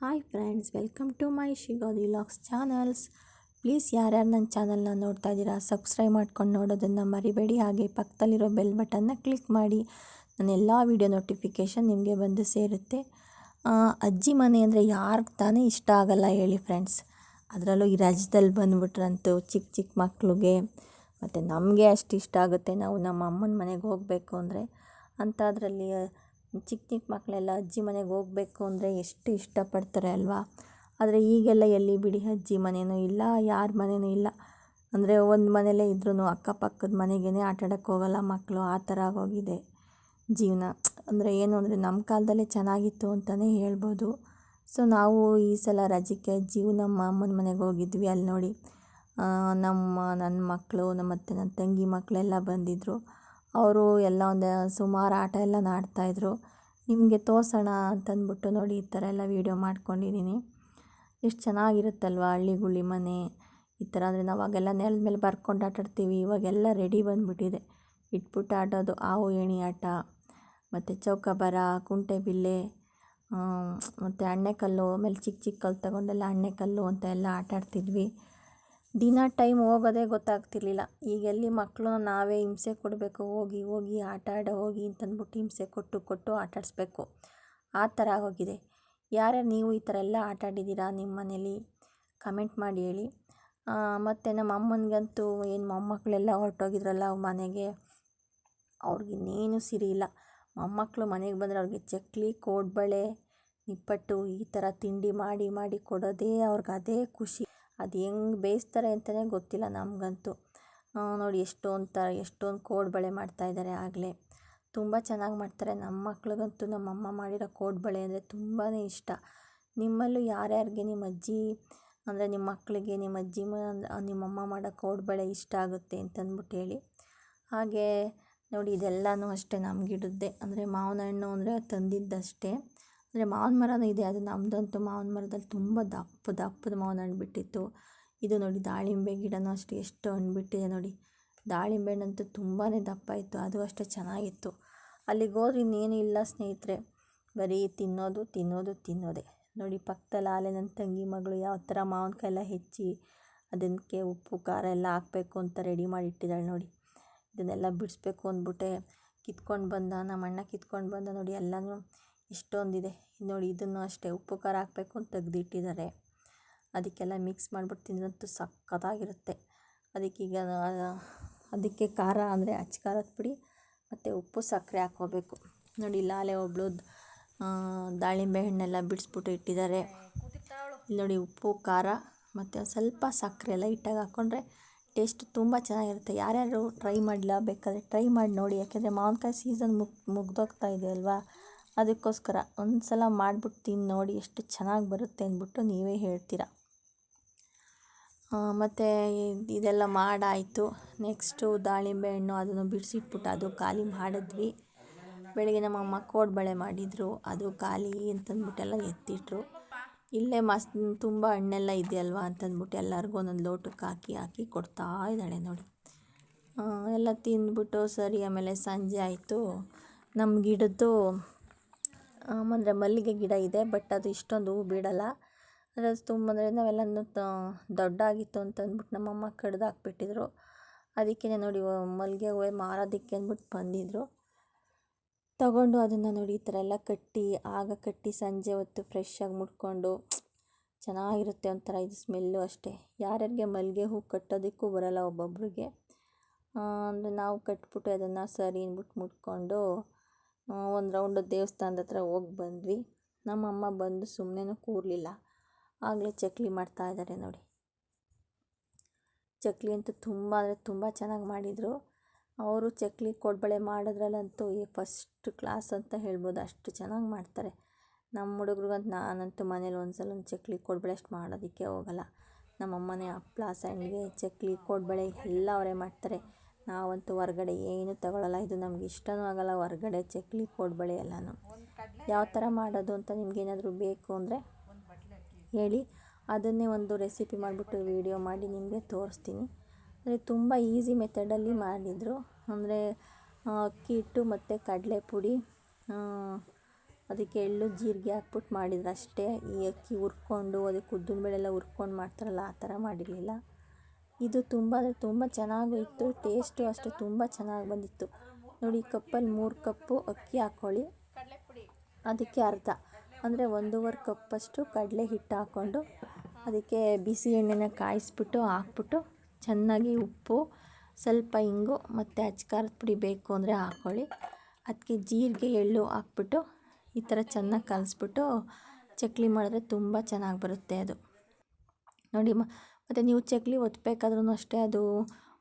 Hi friends, welcome to my ಶಿಗೋದಿ ಲಾಕ್ಸ್ channels. Please ಯಾರ್ಯಾರು ನನ್ನ ಚಾನಲ್ನ ನೋಡ್ತಾ ಇದ್ದೀರಾ, ಸಬ್ಸ್ಕ್ರೈಬ್ ಮಾಡ್ಕೊಂಡು ನೋಡೋದನ್ನು ಮರಿಬೇಡಿ. ಹಾಗೆ ಪಕ್ಕದಲ್ಲಿರೋ ಬೆಲ್ ಬಟನ್ನ ಕ್ಲಿಕ್ ಮಾಡಿ. ನನ್ನ ಎಲ್ಲ ವೀಡಿಯೋ ನೋಟಿಫಿಕೇಷನ್ ನಿಮಗೆ ಬಂದು ಸೇರುತ್ತೆ. ಅಜ್ಜಿ ಮನೆ ಅಂದರೆ ಯಾರಿಗೆ ತಾನೇ ಇಷ್ಟ ಆಗಲ್ಲ ಹೇಳಿ ಫ್ರೆಂಡ್ಸ್. ಅದರಲ್ಲೂ ಈ ರಜದಲ್ಲಿ ಬಂದುಬಿಟ್ರಂತೂ ಚಿಕ್ಕ ಚಿಕ್ಕ ಮಕ್ಳಿಗೆ ಮತ್ತು ನಮಗೆ ಅಷ್ಟು ಇಷ್ಟ ಆಗುತ್ತೆ. ನಾವು ನಮ್ಮ ಅಮ್ಮನ ಮನೆಗೆ ಹೋಗಬೇಕು ಅಂದರೆ ಅಂಥದ್ರಲ್ಲಿ ಚಿಕ್ಕ ಚಿಕ್ಕ ಮಕ್ಕಳೆಲ್ಲ ಅಜ್ಜಿ ಮನೆಗೆ ಹೋಗಬೇಕು ಅಂದರೆ ಎಷ್ಟು ಇಷ್ಟಪಡ್ತಾರೆ ಅಲ್ವಾ? ಆದರೆ ಈಗೆಲ್ಲ ಎಲ್ಲಿ ಬಿಡಿ ಅಜ್ಜಿ ಮನೆಯೂ ಇಲ್ಲ, ಯಾರ ಮನೆಯೂ ಇಲ್ಲ. ಅಂದರೆ ಒಂದು ಮನೇಲೇ ಇದ್ರೂ ಅಕ್ಕಪಕ್ಕದ ಮನೆಗೇ ಆಟ ಆಡೋಕ್ಕೆ ಹೋಗಲ್ಲ ಮಕ್ಕಳು, ಆ ಥರ ಆಗೋಗಿದೆ ಜೀವನ. ಅಂದರೆ ಏನು ಅಂದರೆ ನಮ್ಮ ಕಾಲದಲ್ಲೇ ಚೆನ್ನಾಗಿತ್ತು ಅಂತಲೇ ಹೇಳ್ಬೋದು. ಸೊ ನಾವು ಈ ಸಲ ರಜಕ್ಕೆ ಜೀವ ನಮ್ಮ ಅಮ್ಮನ ಮನೆಗೆ ಹೋಗಿದ್ವಿ ಅಲ್ಲಿ ನೋಡಿ. ನಮ್ಮ ನನ್ನ ಮಕ್ಕಳು, ನಮ್ಮ ಮತ್ತು ನನ್ನ ತಂಗಿ ಮಕ್ಕಳೆಲ್ಲ ಬಂದಿದ್ದರು ಅವರು ಎಲ್ಲ ಒಂದು ಸುಮಾರು ಆಟ ಎಲ್ಲ ಆಡ್ತಾಯಿದ್ರು ನಿಮಗೆ ತೋರಿಸೋಣ ಅಂತಂದ್ಬಿಟ್ಟು ನೋಡಿ ಈ ಥರ ಎಲ್ಲ ವೀಡಿಯೋ ಮಾಡ್ಕೊಂಡಿದ್ದೀನಿ ಎಷ್ಟು ಚೆನ್ನಾಗಿರುತ್ತಲ್ವ ಹಳ್ಳಿ ಗುಳ್ಳಿ ಮನೆ, ಈ ಥರ. ಅಂದರೆ ನಾವು ಆಗೆಲ್ಲ ನೆಲದ ಮೇಲೆ ಬರ್ಕೊಂಡು ಆಟಾಡ್ತೀವಿ. ಇವಾಗೆಲ್ಲ ರೆಡಿ ಬಂದುಬಿಟ್ಟಿದೆ. ಇಟ್ಬಿಟ್ಟು ಆಡೋದು ಹಾವು ಏಣಿ ಆಟ, ಮತ್ತು ಕುಂಟೆ ಕುಂಟೆಬಿಲ್ಲೆ ಮತ್ತು ಅಣ್ಣೆಕಲ್ಲು ಆಮೇಲೆ ಚಿಕ್ಕ ಚಿಕ್ಕ ಕಲ್ಲು ತಗೊಂಡೆಲ್ಲ ಅಣ್ಣೆಕಲ್ಲು ಅಂತ ಎಲ್ಲ ಆಟ ಆಡ್ತಿದ್ವಿ ದಿನ ಟೈಮ್ ಹೋಗೋದೇ ಗೊತ್ತಾಗ್ತಿರ್ಲಿಲ್ಲ. ಈಗ ಎಲ್ಲಿ ಮಕ್ಕಳು ನಾವೇ ಹಿಂಸೆ ಕೊಡಬೇಕು, ಹೋಗಿ ಹೋಗಿ, ಆಟ ಆಡ, ಹೋಗಿ ಅಂತಂದ್ಬಿಟ್ಟು ಹಿಂಸೆ ಕೊಟ್ಟು ಕೊಟ್ಟು ಆಟಾಡಿಸ್ಬೇಕು. ಆ ಥರ ಹೋಗಿದೆ. ಯಾರ್ಯಾರು ನೀವು ಈ ಥರ ಎಲ್ಲ ಆಟ ಆಡಿದ್ದೀರಾ ನಿಮ್ಮ ಮನೇಲಿ? ಕಮೆಂಟ್ ಮಾಡಿ ಹೇಳಿ. ಮತ್ತು ನಮ್ಮ ಅಮ್ಮನಿಗಂತೂ ಏನು ಮೊಮ್ಮಕ್ಕಳೆಲ್ಲ ಹೊರಟೋಗಿದ್ರಲ್ಲ ಮನೆಗೆ ಅವ್ರಿಗಿನ್ನೇನು ಸಿರಿ ಇಲ್ಲ. ಮೊಮ್ಮಕ್ಕಳು ಮನೆಗೆ ಬಂದರೆ ಅವ್ರಿಗೆ ಚಕ್ಲಿ, ಕೋಡ್ಬಳೆ, ನಿಪ್ಪಟ್ಟು ಈ ಥರ ತಿಂಡಿ ಮಾಡಿ ಮಾಡಿ ಕೊಡೋದೇ ಅವ್ರಿಗೆ ಅದೇ ಖುಷಿ. ಅದು ಹೆಂಗೆ ಬೇಯಿಸ್ತಾರೆ ಅಂತಲೇ ಗೊತ್ತಿಲ್ಲ ನಮಗಂತೂ. ನೋಡಿ ಎಷ್ಟೊಂದು ಥರ ಎಷ್ಟೊಂದು ಕೋಡ್ಬಳೆ ಮಾಡ್ತಾಯಿದ್ದಾರೆ ಆಗಲೇ. ತುಂಬ ಚೆನ್ನಾಗಿ ಮಾಡ್ತಾರೆ. ನಮ್ಮ ಮಕ್ಳಿಗಂತೂ ನಮ್ಮ ಅಮ್ಮ ಮಾಡಿರೋ ಕೋಡ್ಬಳೆ ಅಂದರೆ ತುಂಬಾ ಇಷ್ಟ. ನಿಮ್ಮಲ್ಲೂ ಯಾರ್ಯಾರಿಗೆ ನಿಮ್ಮ ಅಜ್ಜಿ, ಅಂದರೆ ನಿಮ್ಮ ಮಕ್ಕಳಿಗೆ ನಿಮ್ಮ ಅಜ್ಜಿ ನಿಮ್ಮಮ್ಮ ಮಾಡೋ ಕೋಡ್ಬಳೆ ಇಷ್ಟ ಆಗುತ್ತೆ ಅಂತಂದ್ಬಿಟ್ಟು ಹೇಳಿ. ಹಾಗೇ ನೋಡಿ ಇದೆಲ್ಲನೂ ಅಷ್ಟೇ ನಮ್ಗೆ ಗಿಡದ್ದೇ ಅಂದರೆ ಮಾವಿನ ಹಣ್ಣು ಅಂದರೆ ತಂದಿದ್ದಷ್ಟೇ. ಅಂದರೆ ಮಾವಿನ ಮರನೂ ಇದೆ, ಅದು ನಮ್ಮದಂತೂ ಮಾವಿನ ಮರದಲ್ಲಿ ತುಂಬ ದಪ್ಪ ದಪ್ಪದ ಮಾವಿನ ಹಣ್ಣು ಬಿಟ್ಟಿತ್ತು. ಇದು ನೋಡಿ ದಾಳಿಂಬೆ ಗಿಡನೂ ಅಷ್ಟೇ, ಎಷ್ಟು ಹಣ್ಣು ಬಿಟ್ಟಿದೆ ನೋಡಿ. ದಾಳಿಂಬೆ ಹಣ್ಣಂತೂ ತುಂಬಾ ದಪ್ಪ ಇತ್ತು, ಅದು ಅಷ್ಟೇ ಚೆನ್ನಾಗಿತ್ತು. ಅಲ್ಲಿಗೆ ಹೋದ್ರೆ ಇನ್ನೇನು ಇಲ್ಲ ಸ್ನೇಹಿತರೆ, ಬರೀ ತಿನ್ನೋದು ತಿನ್ನೋದು, ತಿನ್ನೋದೇ. ನೋಡಿ ಪಕ್ಕದಲ್ಲಿ ಆಲೆ ನನ್ನ ತಂಗಿ ಮಗಳು ಯಾವ ಥರ ಮಾವಿನಕಾಯಿ ಎಲ್ಲ ಹೆಚ್ಚಿ ಅದಕ್ಕೆ ಉಪ್ಪು, ಖಾರ ಎಲ್ಲ ಹಾಕಬೇಕು ಅಂತ ರೆಡಿ ಮಾಡಿ ಇಟ್ಟಿದ್ದಾಳೆ ನೋಡಿ. ಇದನ್ನೆಲ್ಲ ಬಿಡಿಸ್ಬೇಕು ಅಂದ್ಬಿಟ್ಟೆ ಕಿತ್ಕೊಂಡು ಬಂದ, ನಮ್ಮ ಅಣ್ಣ ಕಿತ್ಕೊಂಡು ಬಂದ ನೋಡಿ ಎಲ್ಲನೂ ಇಷ್ಟೊಂದಿದೆ. ನೋಡಿ, ಇದನ್ನು ಅಷ್ಟೇ ಉಪ್ಪು ಖಾರ ಹಾಕಬೇಕು ಅಂತ ತೆಗೆದಿಟ್ಟಿದ್ದಾರೆ. ಅದಕ್ಕೆಲ್ಲ ಮಿಕ್ಸ್ ಮಾಡಿಬಿಟ್ಟು ತಿಂದ್ರಂತೂ ಸಖತ್ತಾಗಿರುತ್ತೆ. ಈಗ, ಅದಕ್ಕೆ ಖಾರ ಅಂದರೆ ಅಚ್ಚ ಖಾರದ ಪುಡಿ ಮತ್ತು ಉಪ್ಪು ಸಕ್ಕರೆ ಹಾಕ್ಕೋಬೇಕು. ನೋಡಿ, ಲಾಲೆ ಒಬ್ಬಳು ದಾಳಿಂಬೆ ಹಣ್ಣೆಲ್ಲ ಬಿಡಿಸ್ಬಿಟ್ಟು ಇಟ್ಟಿದ್ದಾರೆ. ಇಲ್ಲಿ ನೋಡಿ, ಉಪ್ಪು, ಖಾರ ಮತ್ತು ಸ್ವಲ್ಪ ಸಕ್ಕರೆ ಎಲ್ಲ ಇಟ್ಟಾಗ ಹಾಕ್ಕೊಂಡ್ರೆ ಟೇಸ್ಟ್ ತುಂಬ ಚೆನ್ನಾಗಿರುತ್ತೆ. ಯಾರ್ಯಾರು ಟ್ರೈ ಮಾಡಿಲ್ಲ ಬೇಕಾದರೆ ಟ್ರೈ ಮಾಡಿ ನೋಡಿ. ಯಾಕೆಂದರೆ ಮಾವಿನಕಾಯಿ ಸೀಸನ್ ಮುಗ್, ಮುಗ್ದೋಗ್ತಾ ಇದೆ ಅಲ್ವಾ? ಅದಕ್ಕೋಸ್ಕರ ಒಂದು ಸಲ ಮಾಡಿಬಿಟ್ಟು ತಿಂದು ನೋಡಿ ಎಷ್ಟು ಚೆನ್ನಾಗಿ ಬರುತ್ತೆ ಅಂದ್ಬಿಟ್ಟು ನೀವೇ ಹೇಳ್ತೀರ. ಮತ್ತು ಇದೆಲ್ಲ ಮಾಡಾಯಿತು. ನೆಕ್ಸ್ಟು ದಾಳಿಂಬೆ ಹಣ್ಣು ಅದನ್ನು ಬಿಡಿಸಿಟ್ಬಿಟ್ಟು ಅದು ಖಾಲಿ ಮಾಡಿದ್ವಿ. ಬೆಳಗ್ಗೆ ನಮ್ಮ ಅಮ್ಮ ಕೋಡ್ಬಳೆ ಮಾಡಿದರು. ಅದು ಖಾಲಿ ಅಂತಂದ್ಬಿಟ್ಟೆಲ್ಲ ಎತ್ತಿಟ್ರು. ಇಲ್ಲೇ ಮಸ್ತ್ ತುಂಬ ಹಣ್ಣೆಲ್ಲ ಇದೆಯಲ್ವಾ ಅಂತಂದ್ಬಿಟ್ಟು ಎಲ್ಲರಿಗೂ ಒಂದೊಂದು ಲೋಟಕ್ಕೆ ಹಾಕಿ ಹಾಕಿ ಕೊಡ್ತಾ ಇದ್ದಾಳೆ ನೋಡಿ. ಎಲ್ಲ ತಿಂದ್ಬಿಟ್ಟು ಸರಿ, ಆಮೇಲೆ ಸಂಜೆ ಆಯಿತು. ನಮ್ಮ ಗಿಡದ್ದು ಅಂದರೆ ಮಲ್ಲಿಗೆ ಗಿಡ ಇದೆ ಬಟ್ ಅದು ಇಷ್ಟೊಂದು ಹೂ ಬಿಡಲ್ಲ. ಅಂದರೆ ಅದು ತುಂಬ ಅಂದರೆ ನಾವೆಲ್ಲ ದೊಡ್ಡಾಗಿತ್ತು ಅಂತ ಅಂದ್ಬಿಟ್ಟು ನಮ್ಮಮ್ಮ ಕಡ್ದು ಹಾಕ್ಬಿಟ್ಟಿದ್ರು ಅದಕ್ಕೆ ನೋಡಿ ಮಲ್ಲಿಗೆ ಹೂವೇ ಮಾರೋದಕ್ಕೆ ಅಂದ್ಬಿಟ್ಟು ಬಂದಿದ್ದರು ತಗೊಂಡು ಅದನ್ನು ನೋಡಿ ಈ ಥರ ಎಲ್ಲ ಕಟ್ಟಿ, ಆಗ ಕಟ್ಟಿ ಸಂಜೆ ಹೊತ್ತು ಫ್ರೆಶ್ಶಾಗಿ ಮುಟ್ಕೊಂಡು, ಚೆನ್ನಾಗಿರುತ್ತೆ ಒಂಥರ ಇದು ಸ್ಮೆಲ್ಲು ಅಷ್ಟೇ. ಯಾರ್ಯಾರಿಗೆ ಮಲ್ಲಿಗೆ ಹೂ ಕಟ್ಟೋದಕ್ಕೂ ಬರಲ್ಲ ಒಬ್ಬೊಬ್ರಿಗೆ. ಅಂದರೆ ನಾವು ಕಟ್ಬಿಟ್ಟು ಅದನ್ನು ಸರಿ ಅಂದ್ಬಿಟ್ಟು ಮುಟ್ಕೊಂಡು ಒಂದು ರೌಂಡ್ ದೇವಸ್ಥಾನದ ಹತ್ರ ಹೋಗಿ ಬಂದ್ವಿ. ನಮ್ಮಮ್ಮ ಬಂದು ಸುಮ್ಮನೆ ಕೂರಲಿಲ್ಲ. ಆಗಲೇ ಚಕ್ಲಿ ಮಾಡ್ತಾ ಇದ್ದಾರೆ ನೋಡಿ. ಚಕ್ಲಿ ಅಂತೂ ತುಂಬ ಅಂದರೆ ತುಂಬ ಚೆನ್ನಾಗಿ ಮಾಡಿದರು. ಅವರು ಚಕ್ಲಿ ಕೊಡ್ಬಳೆ ಮಾಡೋದ್ರಲ್ಲಂತೂ ಫಸ್ಟ್ ಕ್ಲಾಸ್ ಅಂತ ಹೇಳ್ಬೋದು ಅಷ್ಟು ಚೆನ್ನಾಗಿ ಮಾಡ್ತಾರೆ. ನಮ್ಮ ಹುಡುಗ್ರಿಗಂತೂ ನಾನಂತೂ ಮನೇಲಿ ಒಂದು ಸಲ ಒಂದು ಚಕ್ಲಿ ಕೊಡ್ಬಳೆ ಅಷ್ಟು ಮಾಡೋದಕ್ಕೆ ಹೋಗಲ್ಲ. ನಮ್ಮಮ್ಮನೇ ಹಪ್ಳ ಸಂಡಿಗೆ ಚಕ್ಲಿ, ಕೊಡ್ಬಳೆ ಎಲ್ಲ ಅವರೇ ಮಾಡ್ತಾರೆ. ನಾವಂತೂ ಹೊರ್ಗಡೆ ಏನು ತಗೊಳ್ಳಲ್ಲ ಇದು ನಮ್ಗೆ ಇಷ್ಟನೂ ಆಗಲ್ಲ. ಹೊರ್ಗಡೆ ಚಕ್ಲಿ ಕೋಡ್ಬಳೆ ಎಲ್ಲನೂ. ಯಾವ ಥರ ಮಾಡೋದು ಅಂತ ನಿಮಗೇನಾದರೂ ಬೇಕು ಅಂದರೆ ಹೇಳಿ. ಅದನ್ನೇ ಒಂದು ರೆಸಿಪಿ ಮಾಡಿಬಿಟ್ಟು ವೀಡಿಯೋ ಮಾಡಿ ನಿಮಗೆ ತೋರಿಸ್ತೀನಿ. ಅಂದರೆ ತುಂಬ ಈಸಿ ಮೆಥಡಲ್ಲಿ ಮಾಡಿದರು. ಅಂದರೆ ಅಕ್ಕಿ ಹಿಟ್ಟು ಮತ್ತು ಕಡಲೆ ಪುಡಿ ಅದಕ್ಕೆ ಎಳ್ಳು, ಜೀರಿಗೆ ಹಾಕ್ಬಿಟ್ಟು ಮಾಡಿದ್ರು ಅಷ್ಟೇ. ಈ ಅಕ್ಕಿ ಹುರ್ಕೊಂಡು, ಅದಕ್ಕೆ ಉದ್ದಿನ ಬೇಳೆಲ್ಲ ಹುರ್ಕೊಂಡು ಮಾಡ್ತಾರಲ್ಲ, ಆ ಥರ ಮಾಡಿರಲಿಲ್ಲ. ಇದು ತುಂಬ ಅಂದರೆ ತುಂಬ ಚೆನ್ನಾಗೂ ಇತ್ತು ಟೇಸ್ಟು ಅಷ್ಟೇ ತುಂಬ ಚೆನ್ನಾಗಿ ಬಂದಿತ್ತು. ನೋಡಿ ಕಪ್ಪಲ್ಲಿ ಮೂರು ಕಪ್ಪು ಅಕ್ಕಿ ಹಾಕ್ಕೊಳ್ಳಿ. ಅದಕ್ಕೆ ಅರ್ಧ. ಅಂದರೆ ಒಂದೂವರೆ ಕಪ್ಪಷ್ಟು ಕಡಲೆ ಹಿಟ್ಟು ಹಾಕ್ಕೊಂಡು ಅದಕ್ಕೆ ಬಿಸಿ ಎಣ್ಣೆನ ಕಾಯಿಸ್ಬಿಟ್ಟು, ಹಾಕ್ಬಿಟ್ಟು ಚೆನ್ನಾಗಿ ಉಪ್ಪು, ಸ್ವಲ್ಪ ಇಂಗು ಮತ್ತು ಅಚ್ಕಾರದ ಪುಡಿ ಬೇಕು ಅಂದರೆ ಹಾಕ್ಕೊಳ್ಳಿ. ಅದಕ್ಕೆ ಜೀರಿಗೆ, ಎಳ್ಳು ಹಾಕ್ಬಿಟ್ಟು ಈ ಥರ ಚೆನ್ನಾಗಿ ಕಲಸ್ಬಿಟ್ಟು ಚಕ್ಲಿ ಮಾಡಿದ್ರೆ ತುಂಬ ಚೆನ್ನಾಗಿ ಬರುತ್ತೆ ಅದು. ನೋಡಿ, ಮ ಮತ್ತು ನೀವು ಚಕ್ಲಿ ಒತ್ತಬೇಕಾದ್ರೂ ಅಷ್ಟೇ ಅದು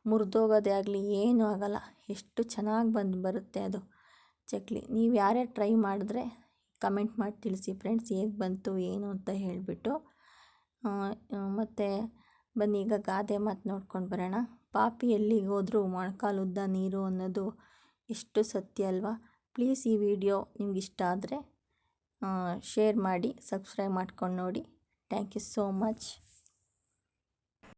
ಮುರಿದೋಗೋದೇ ಆಗಲಿ, ಏನೂ ಆಗೋಲ್ಲ. ಎಷ್ಟು ಚೆನ್ನಾಗಿ ಬಂದು, ಬರುತ್ತೆ ಅದು ಚಕ್ಲಿ. ನೀವು ಯಾರ್ಯಾರು ಟ್ರೈ ಮಾಡಿದ್ರೆ ಕಮೆಂಟ್ ಮಾಡಿ ತಿಳಿಸಿ ಫ್ರೆಂಡ್ಸ್, ಹೇಗೆ ಬಂತು, ಏನು ಅಂತ ಹೇಳಿಬಿಟ್ಟು. ಮತ್ತು ಬನ್ನಿ, ಈಗ ಗಾದೆ ಮಾತು ನೋಡ್ಕೊಂಡು ಬರೋಣ. ಪಾಪಿ ಎಲ್ಲಿಗೆ ಹೋದರೂ ಮೊಣಕಾಲುದ್ದ ನೀರು ಅನ್ನೋದು ಎಷ್ಟು ಸತ್ಯ ಅಲ್ವಾ? ಪ್ಲೀಸ್ ಈ ವಿಡಿಯೋ ನಿಮ್ಗೆ ಇಷ್ಟ ಆದರೆ ಶೇರ್ ಮಾಡಿ, ಸಬ್ಸ್ಕ್ರೈಬ್ ಮಾಡ್ಕೊಂಡು ನೋಡಿ. Thank you so much.